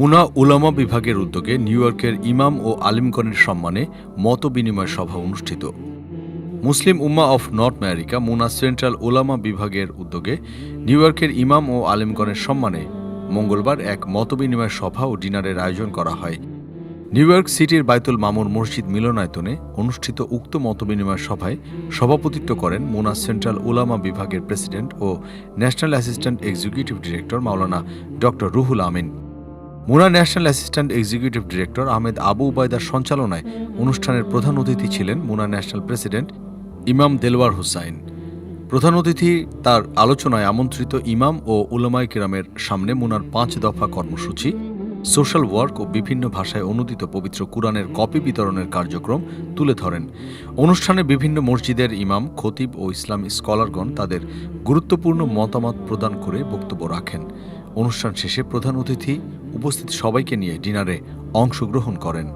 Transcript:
মুনা উলামা বিভাগের উদ্যোগে নিউ ইয়র্কের ইমাম ও আলিমগণের সম্মানে মত বিনিময় সভা অনুষ্ঠিত। Muslim Ummah of North America, MUNA central উলামা বিভাগের উদ্যোগে নিউ ইয়র্কের ইমাম ও আলিমগণের সম্মানে মঙ্গলবার এক মতবিনিময় সভা ও ডিনারের আয়োজন করা হয়। নিউ ইয়র্ক সিটির বাইতুল মামুর মসজিদ মিলনায়তনে অনুষ্ঠিত উক্ত মতবিনিময় সভায় সভাপতিত্ব করেন মুনা সেন্ট্রাল উলামা বিভাগের প্রেসিডেন্ট ও ন্যাশনাল অ্যাসিস্ট্যান্ট এক্সিকিউটিভ ডিরেক্টর মাওলানা doctor Ruhul Amin. MUNA national assistant executive director Ahmed Abu উবায়দার সঞ্চালনায় অনুষ্ঠানের প্রধান অতিথি ছিলেন মুনা ন্যাশনাল প্রেসিডেন্ট ইমাম দেলওয়ার হুসাইন। প্রধান অতিথি তার আলোচনায় আমন্ত্রিত ইমাম ও উলামাই কিরামের সামনে মুনার পাঁচ দফা কর্মসূচি, সোশ্যাল ওয়ার্ক ও বিভিন্ন ভাষায় অনুদিত পবিত্র কুরআনের কপি বিতরণের কার্যক্রম তুলে ধরেন। অনুষ্ঠানে বিভিন্ন মসজিদের ইমাম, খতিব ও ইসলাম স্কলারগণ তাদের গুরুত্বপূর্ণ মতামত প্রদান করে বক্তব্য রাখেন। অনুষ্ঠান শেষে প্রধান অতিথি উপস্থিত সবাইকে নিয়ে ডিনারে অংশগ্রহণ করেন।